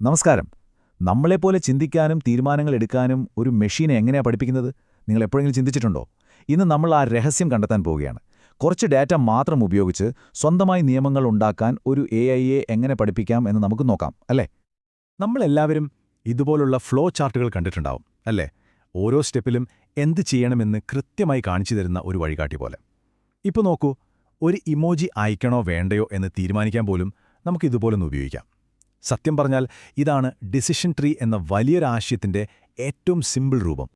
നമസ്കാരം. നമ്മളെപ്പോലെ ചിന്തിക്കാനും തീരുമാനങ്ങൾ എടുക്കാനും ഒരു മെഷീനെ എങ്ങനെയാണ് പഠിപ്പിക്കുന്നത്? നിങ്ങൾ എപ്പോഴെങ്കിലും ചിന്തിച്ചിട്ടുണ്ടോ? ഇന്ന് നമ്മൾ ആ രഹസ്യം കണ്ടെത്താൻ പോവുകയാണ്. കുറച്ച് ഡാറ്റ മാത്രം ഉപയോഗിച്ച് സ്വന്തമായി നിയമങ്ങൾ ഉണ്ടാക്കാൻ ഒരു എ എങ്ങനെ പഠിപ്പിക്കാം എന്ന് നമുക്ക് നോക്കാം അല്ലേ? നമ്മളെല്ലാവരും ഇതുപോലുള്ള ഫ്ലോ ചാർട്ടുകൾ കണ്ടിട്ടുണ്ടാവും അല്ലേ? ഓരോ സ്റ്റെപ്പിലും എന്ത് ചെയ്യണമെന്ന് കൃത്യമായി കാണിച്ചു തരുന്ന ഒരു വഴികാട്ടി പോലെ. ഇപ്പോൾ നോക്കൂ ഒരു ഇമോജി അയക്കണോ വേണ്ടയോ എന്ന് തീരുമാനിക്കാൻ പോലും നമുക്ക് ഇതുപോലൊന്ന് ഉപയോഗിക്കാം. സത്യം പറഞ്ഞാൽ ഇതാണ് ഡിസിഷൻ ട്രീ എന്ന വലിയൊരാശയത്തിന്റെ ഏറ്റവും സിമ്പിൾ രൂപം.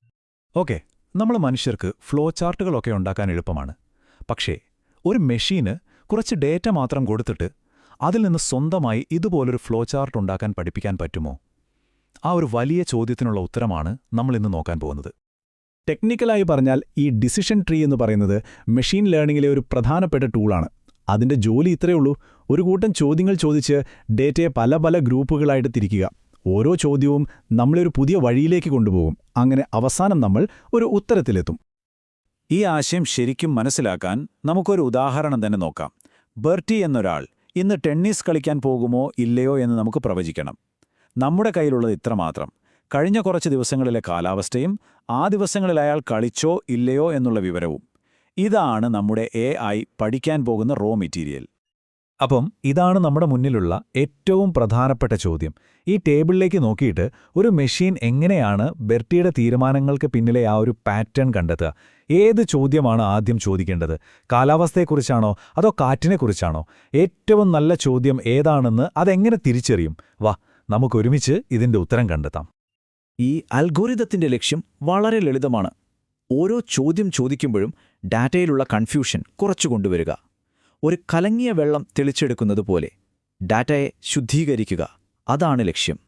ഓക്കെ നമ്മൾ മനുഷ്യർക്ക് ഫ്ലോ ചാർട്ടുകളൊക്കെ ഉണ്ടാക്കാൻ എളുപ്പമാണ്. പക്ഷേ ഒരു മെഷീന് കുറച്ച് ഡേറ്റ മാത്രം കൊടുത്തിട്ട് അതിൽ നിന്ന് സ്വന്തമായി ഇതുപോലൊരു ഫ്ലോ ചാർട്ട് ഉണ്ടാക്കാൻ പഠിപ്പിക്കാൻ പറ്റുമോ? ആ ഒരു വലിയ ചോദ്യത്തിനുള്ള ഉത്തരമാണ് നമ്മൾ ഇന്ന് നോക്കാൻ പോകുന്നത്. ടെക്നിക്കലായി പറഞ്ഞാൽ ഈ ഡിസിഷൻ ട്രീ എന്ന് പറയുന്നത് മെഷീൻ ലേണിംഗിലെ ഒരു പ്രധാനപ്പെട്ട ടൂളാണ്. അതിന്റെ ജോലി ഇത്രയേ ഉള്ളൂ. ഒരു കൂട്ടം ചോദ്യങ്ങൾ ചോദിച്ച് ഡേറ്റയെ പല പല ഗ്രൂപ്പുകളായിട്ട് തിരിക്കുക. ഓരോ ചോദ്യവും നമ്മളൊരു പുതിയ വഴിയിലേക്ക് കൊണ്ടുപോകും. അങ്ങനെ അവസാനം നമ്മൾ ഒരു ഉത്തരത്തിലെത്തും. ഈ ആശയം ശരിക്കും മനസ്സിലാക്കാൻ നമുക്കൊരു ഉദാഹരണം തന്നെ നോക്കാം. ബെർട്ടി എന്നൊരാൾ ഇന്ന് ടെന്നീസ് കളിക്കാൻ പോകുമോ ഇല്ലയോ എന്ന് നമുക്ക് പ്രവചിക്കണം. നമ്മുടെ കയ്യിലുള്ളത് ഇത്രമാത്രം കഴിഞ്ഞ കുറച്ച് ദിവസങ്ങളിലെ കാലാവസ്ഥയും ആ ദിവസങ്ങളിൽ അയാൾ കളിച്ചോ ഇല്ലയോ എന്നുള്ള വിവരവും. ഇതാണ് നമ്മുടെ എ പഠിക്കാൻ പോകുന്ന റോ മെറ്റീരിയൽ അപ്പം ഇതാണ് നമ്മുടെ മുന്നിലുള്ള ഏറ്റവും പ്രധാനപ്പെട്ട ചോദ്യം. ഈ ടേബിളിലേക്ക് നോക്കിയിട്ട് ഒരു മെഷീൻ എങ്ങനെയാണ് ബെർട്ടിയുടെ തീരുമാനങ്ങൾക്ക് പിന്നിലെ ആ ഒരു പാറ്റേൺ കണ്ടെത്തുക? ഏത് ചോദ്യമാണ് ആദ്യം ചോദിക്കേണ്ടത്? കാലാവസ്ഥയെക്കുറിച്ചാണോ അതോ കാറ്റിനെക്കുറിച്ചാണോ? ഏറ്റവും നല്ല ചോദ്യം ഏതാണെന്ന് അതെങ്ങനെ തിരിച്ചറിയും? വാ നമുക്കൊരുമിച്ച് ഇതിന്റെ ഉത്തരം കണ്ടെത്താം. ഈ അൽഗോരിതത്തിന്റെ ലക്ഷ്യം വളരെ ലളിതമാണ്. ഓരോ ചോദ്യം ചോദിക്കുമ്പോഴും ഡാറ്റയിലുള്ള കൺഫ്യൂഷൻ കുറച്ചു കൊണ്ടുവരിക. ഒരു കലങ്ങിയ വെള്ളം തെളിച്ചെടുക്കുന്നത് പോലെ ഡാറ്റയെ ശുദ്ധീകരിക്കുക. അതാണ് ലക്ഷ്യം.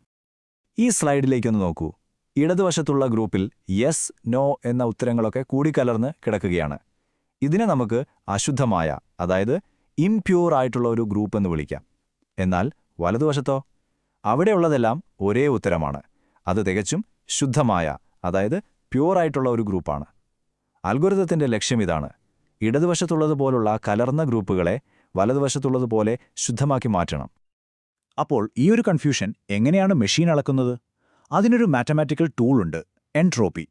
ഈ സ്ലൈഡിലേക്കൊന്ന് നോക്കൂ. ഇടതുവശത്തുള്ള ഗ്രൂപ്പിൽ യെസ് നോ എന്ന ഉത്തരങ്ങളൊക്കെ കൂടിക്കലർന്ന് കിടക്കുകയാണ്. ഇതിനെ നമുക്ക് അശുദ്ധമായ അതായത് ഇംപ്യൂർ ആയിട്ടുള്ള ഒരു ഗ്രൂപ്പ് എന്ന് വിളിക്കാം. എന്നാൽ വലതുവശത്തോ? അവിടെയുള്ളതെല്ലാം ഒരേ ഉത്തരമാണ്. അത് തികച്ചും ശുദ്ധമായ അതായത് പ്യൂറായിട്ടുള്ള ഒരു ഗ്രൂപ്പാണ്. അൽഗോരിതത്തിന്റെ ലക്ഷ്യം ഇതാണ്. ഇടതുവശത്തുള്ളതുപോലുള്ള കലർന്ന ഗ്രൂപ്പുകളെ വലതുവശത്തുള്ളതുപോലെ ശുദ്ധമാക്കി മാറ്റണം. അപ്പോൾ ഈ ഒരു കൺഫ്യൂഷൻ എങ്ങനെയാണ് മെഷീൻ അളക്കുന്നത്? അതിനൊരു മാത്തമാറ്റിക്കൽ ടൂളുണ്ട് എൻട്രോപ്പി.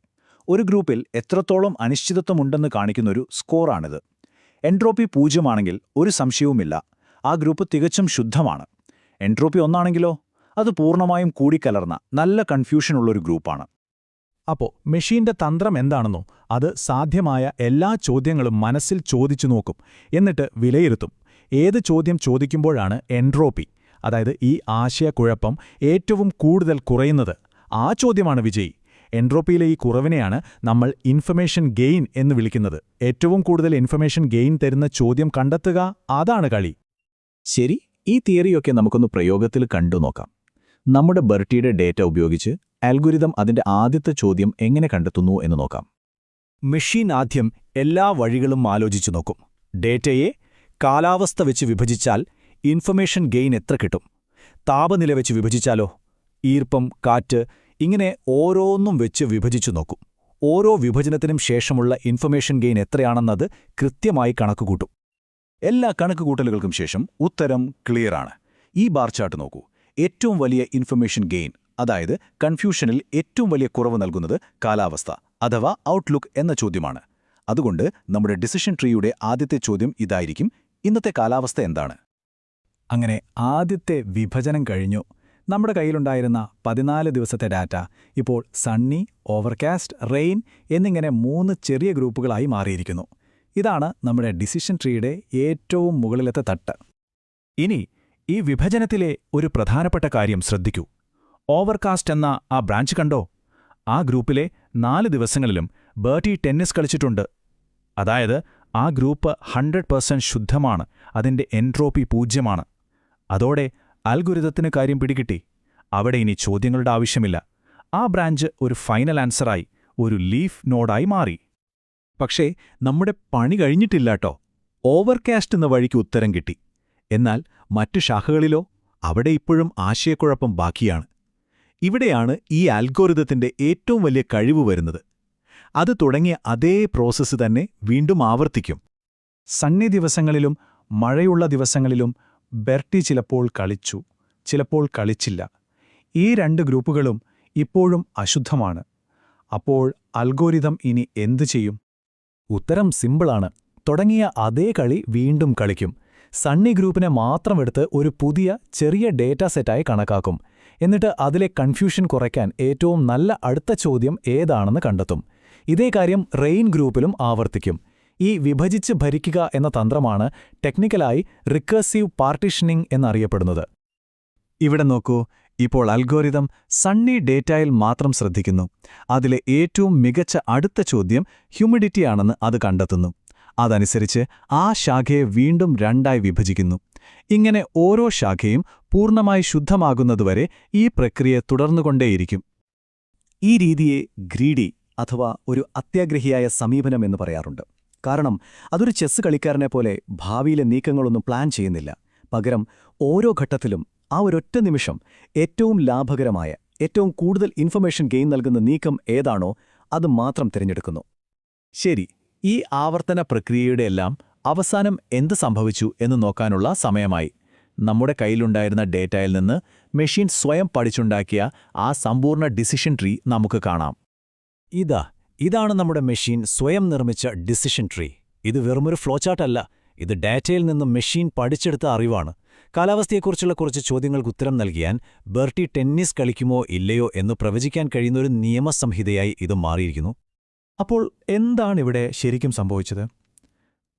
ഒരു ഗ്രൂപ്പിൽ എത്രത്തോളം അനിശ്ചിതത്വമുണ്ടെന്ന് കാണിക്കുന്നൊരു സ്കോറാണിത്. എൻട്രോപ്പി പൂജ്യമാണെങ്കിൽ ഒരു സംശയവുമില്ല ആ ഗ്രൂപ്പ് തികച്ചും ശുദ്ധമാണ്. എൻട്രോപ്പി ഒന്നാണെങ്കിലോ? അത് പൂർണമായും കൂടിക്കലർന്ന നല്ല കൺഫ്യൂഷനുള്ളൊരു ഗ്രൂപ്പാണ്. അപ്പോ മെഷീന്റെ തന്ത്രം എന്താണെന്നോ അത് സാധ്യമായ എല്ലാ ചോദ്യങ്ങളും മനസ്സിൽ ചോദിച്ചു നോക്കും. എന്നിട്ട് വിലയിരുത്തും. ഏത് ചോദ്യം ചോദിക്കുമ്പോഴാണ് എൻട്രോപ്പി അതായത് ഈ ആശയക്കുഴപ്പം ഏറ്റവും കൂടുതൽ കുറയുന്നത്? ആ ചോദ്യമാണ് വിജയി. എൻട്രോപ്പിയിലെ ഈ കുറവിനെയാണ് നമ്മൾ ഇൻഫർമേഷൻ ഗെയിൻ എന്ന് വിളിക്കുന്നത്. ഏറ്റവും കൂടുതൽ ഇൻഫർമേഷൻ ഗെയിൻ തരുന്ന ചോദ്യം കണ്ടെത്തുക അതാണ് കളി. ശരി ഈ തിയറിയൊക്കെ നമുക്കൊന്ന് പ്രയോഗത്തിൽ കണ്ടു നോക്കാം. നമ്മുടെ ബർട്ടിയുടെ ഡേറ്റ ഉപയോഗിച്ച് അൽഗുരിതം അതിന്റെ ആദ്യത്തെ ചോദ്യം എങ്ങനെ കണ്ടെത്തുന്നു എന്ന് നോക്കാം. മെഷീൻ ആദ്യം എല്ലാ വഴികളും ആലോചിച്ചു നോക്കും. ഡേറ്റയെ കാലാവസ്ഥ വെച്ച് വിഭജിച്ചാൽ ഇൻഫർമേഷൻ ഗെയിൻ എത്ര കിട്ടും? താപനില വെച്ച് വിഭജിച്ചാലോ? ഈർപ്പം കാറ്റ് ഇങ്ങനെ ഓരോന്നും വെച്ച് വിഭജിച്ചു നോക്കും. ഓരോ വിഭജനത്തിനും ശേഷമുള്ള ഇൻഫർമേഷൻ ഗെയിൻ എത്രയാണെന്നത് കൃത്യമായി കണക്കുകൂട്ടും എല്ലാ കണക്കുകൂട്ടലുകൾക്കും ശേഷം ഉത്തരം ക്ലിയറാണ് ഈ ബാർ ചാർട്ട് നോക്കൂ. ഏറ്റവും വലിയ ഇൻഫർമേഷൻ ഗെയിൻ അതായത് കൺഫ്യൂഷനിൽ ഏറ്റവും വലിയ കുറവ് നൽകുന്നത് കാലാവസ്ഥ അഥവാ ഔട്ട്ലുക്ക് എന്ന ചോദ്യമാണ്. അതുകൊണ്ട് നമ്മുടെ ഡിസിഷൻ ട്രീയുടെ ആദ്യത്തെ ചോദ്യം ഇതായിരിക്കും. ഇന്നത്തെ കാലാവസ്ഥ എന്താണ്? അങ്ങനെ ആദ്യത്തെ വിഭജനം കഴിഞ്ഞു. നമ്മുടെ കയ്യിലുണ്ടായിരുന്ന പതിനാല് ദിവസത്തെ ഡാറ്റ ഇപ്പോൾ സണ്ണി ഓവർകാസ്റ്റ് റെയിൻ എന്നിങ്ങനെ മൂന്ന് ചെറിയ ഗ്രൂപ്പുകളായി മാറിയിരിക്കുന്നു. ഇതാണ് നമ്മുടെ ഡിസിഷൻ ട്രീയുടെ ഏറ്റവും മുകളിലത്തെ തട്ട്. ഇനി ഈ വിഭജനത്തിലെ ഒരു പ്രധാനപ്പെട്ട കാര്യം ശ്രദ്ധിക്കൂ. ഓവർകാസ്റ്റ് എന്ന ആ ബ്രാഞ്ച് കണ്ടോ? ആ ഗ്രൂപ്പിലെ നാല് ദിവസങ്ങളിലും ബേർട്ടി ടെന്നീസ് കളിച്ചിട്ടുണ്ട്. അതായത് ആ ഗ്രൂപ്പ് ഹൺഡ്രഡ് പെർസെന്റ് ശുദ്ധമാണ് അതിന്റെ എൻട്രോപ്പി പൂജ്യമാണ്. അതോടെ അൽഗുരിതത്തിന് കാര്യം പിടികിട്ടി. അവിടെ ഇനി ചോദ്യങ്ങളുടെ ആവശ്യമില്ല. ആ ബ്രാഞ്ച് ഒരു ഫൈനൽ ആൻസറായി ഒരു ലീഫ് നോഡായി മാറി. പക്ഷേ നമ്മുടെ പണി കഴിഞ്ഞിട്ടില്ലാട്ടോ ഓവർകാസ്റ്റ് എന്ന വഴിക്ക് ഉത്തരം കിട്ടി. എന്നാൽ മറ്റു ശാഖകളിലോ? അവിടെ ഇപ്പോഴും ആശയക്കുഴപ്പം ബാക്കിയാണ്. ഇവിടെയാണ് ഈ ആൽഗോരിതത്തിന്റെ ഏറ്റവും വലിയ കഴിവ് വരുന്നത്. അത് തുടങ്ങിയ അതേ പ്രോസസ്സ് തന്നെ വീണ്ടും ആവർത്തിക്കും. സണ്ണി ദിവസങ്ങളിലും മഴയുള്ള ദിവസങ്ങളിലും ബെർട്ടി ചിലപ്പോൾ കളിച്ചു ചിലപ്പോൾ കളിച്ചില്ല. ഈ രണ്ട് ഗ്രൂപ്പുകളും ഇപ്പോഴും അശുദ്ധമാണ്. അപ്പോൾ അൽഗോരിതം ഇനി എന്തു ചെയ്യും? ഉത്തരം സിമ്പിളാണ്. തുടങ്ങിയ അതേ കളി വീണ്ടും കളിക്കും. സണ്ണി ഗ്രൂപ്പിനെ മാത്രം എടുത്ത് ഒരു പുതിയ ചെറിയ ഡേറ്റ സെറ്റായി കണക്കാക്കും. എന്നിട്ട് അതിലെ കൺഫ്യൂഷൻ കുറയ്ക്കാൻ ഏറ്റവും നല്ല അടുത്ത ചോദ്യം ഏതാണെന്ന് കണ്ടെത്തും. ഇതേ കാര്യം റെയിൻ ഗ്രൂപ്പിലും ആവർത്തിക്കും. ഈ വിഭജിച്ച് ഭരിക്കുക എന്ന തന്ത്രമാണ് ടെക്നിക്കലായി റിക്കേഴ്സീവ് പാർട്ടീഷനിംഗ് എന്നറിയപ്പെടുന്നത്. ഇവിടെ നോക്കൂ ഇപ്പോൾ അൽഗോരിതം സണ്ണി ഡേറ്റയിൽ മാത്രം ശ്രദ്ധിക്കുന്നു. അതിലെ ഏറ്റവും മികച്ച അടുത്ത ചോദ്യം ഹ്യൂമിഡിറ്റിയാണെന്ന് അത് കണ്ടെത്തുന്നു. അതനുസരിച്ച് ആ ശാഖയെ വീണ്ടും രണ്ടായി വിഭജിക്കുന്നു. ഇങ്ങനെ ഓരോ ശാഖയും പൂർണമായി ശുദ്ധമാകുന്നതുവരെ ഈ പ്രക്രിയ തുടർന്നുകൊണ്ടേയിരിക്കും. ഈ രീതിയെ ഗ്രീഡി അഥവാ ഒരു അത്യാഗ്രഹിയായ സമീപനം എന്ന് പറയാറുണ്ട്. കാരണം അതൊരു ചെസ് കളിക്കാരനെ പോലെ ഭാവിയിലെ നീക്കങ്ങളൊന്നും പ്ലാൻ ചെയ്യുന്നില്ല. പകരം ഓരോ ഘട്ടത്തിലും ആ ഒരൊറ്റ നിമിഷം ഏറ്റവും ലാഭകരമായ ഏറ്റവും കൂടുതൽ ഇൻഫർമേഷൻ ഗെയിൻ നൽകുന്ന നീക്കം ഏതാണോ അത് മാത്രം തിരഞ്ഞെടുക്കുന്നു. ശരി ഈ ആവർത്തന പ്രക്രിയയുടെയെല്ലാം അവസാനം എന്ത് സംഭവിച്ചു എന്ന് നോക്കാനുള്ള സമയമായി. നമ്മുടെ കയ്യിലുണ്ടായിരുന്ന ഡേറ്റയിൽ നിന്ന് മെഷീൻ സ്വയം പഠിച്ചുണ്ടാക്കിയ ആ സമ്പൂർണ ഡിസിഷൻ ട്രീ നമുക്ക് കാണാം. ഇതാ ഇതാണ് നമ്മുടെ മെഷീൻ സ്വയം നിർമ്മിച്ച ഡിസിഷൻ ട്രീ. ഇത് വെറുമൊരു ഫ്ലോചാർട്ടല്ല ഇത് ഡാറ്റയിൽ നിന്ന് മെഷീൻ പഠിച്ചെടുത്ത അറിവാണ്. കാലാവസ്ഥയെക്കുറിച്ചുള്ള കുറച്ച് ചോദ്യങ്ങൾക്ക് ഉത്തരം നൽകിയാൻ ബെർട്ടി ടെന്നീസ് കളിക്കുമോ ഇല്ലയോ എന്ന് പ്രവചിക്കാൻ കഴിയുന്ന ഒരു നിയമസംഹിതയായി ഇത് മാറിയിരിക്കുന്നു. അപ്പോൾ എന്താണിവിടെ ശരിക്കും സംഭവിച്ചത്?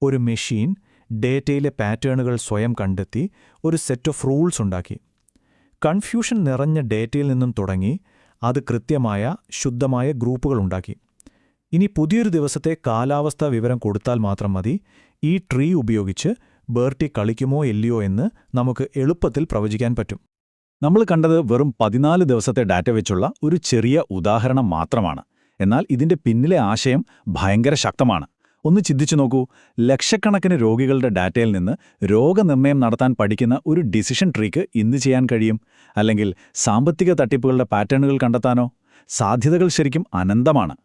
ഒരു മെഷീൻ ഡേറ്റയിലെ പാറ്റേണുകൾ സ്വയം കണ്ടെത്തി ഒരു സെറ്റ് ഓഫ് റൂൾസ് ഉണ്ടാക്കി. കൺഫ്യൂഷൻ നിറഞ്ഞ ഡേറ്റയിൽ നിന്നും തുടങ്ങി അത് കൃത്യമായ ശുദ്ധമായ ഗ്രൂപ്പുകൾ ഉണ്ടാക്കി. ഇനി പുതിയൊരു ദിവസത്തെ കാലാവസ്ഥാ വിവരം കൊടുത്താൽ മാത്രം മതി. ഈ ട്രീ ഉപയോഗിച്ച് ബേർട്ടി കളിക്കുമോ ഇല്ലയോ എന്ന് നമുക്ക് എളുപ്പത്തിൽ പ്രവചിക്കാൻ പറ്റും. നമ്മൾ കണ്ടത് വെറും പതിനാല് ദിവസത്തെ ഡാറ്റ വെച്ചുള്ള ഒരു ചെറിയ ഉദാഹരണം മാത്രമാണ്. എന്നാൽ ഇതിന്റെ പിന്നിലെ ആശയം ഭയങ്കര ശക്തമാണ്. ഒന്ന് ചിന്തിച്ചു നോക്കൂ. ലക്ഷക്കണക്കിന് രോഗികളുടെ ഡാറ്റയിൽ നിന്ന് രോഗനിർണയം നടത്താൻ പഠിക്കുന്ന ഒരു ഡിസിഷൻ ട്രീക്ക് ഇന്ന് ചെയ്യാൻ കഴിയും. അല്ലെങ്കിൽ സാമ്പത്തിക തട്ടിപ്പുകളുടെ പാറ്റേണുകൾ കണ്ടെത്താനോ. സാധ്യതകൾ ശരിക്കും അനന്തമാണ്.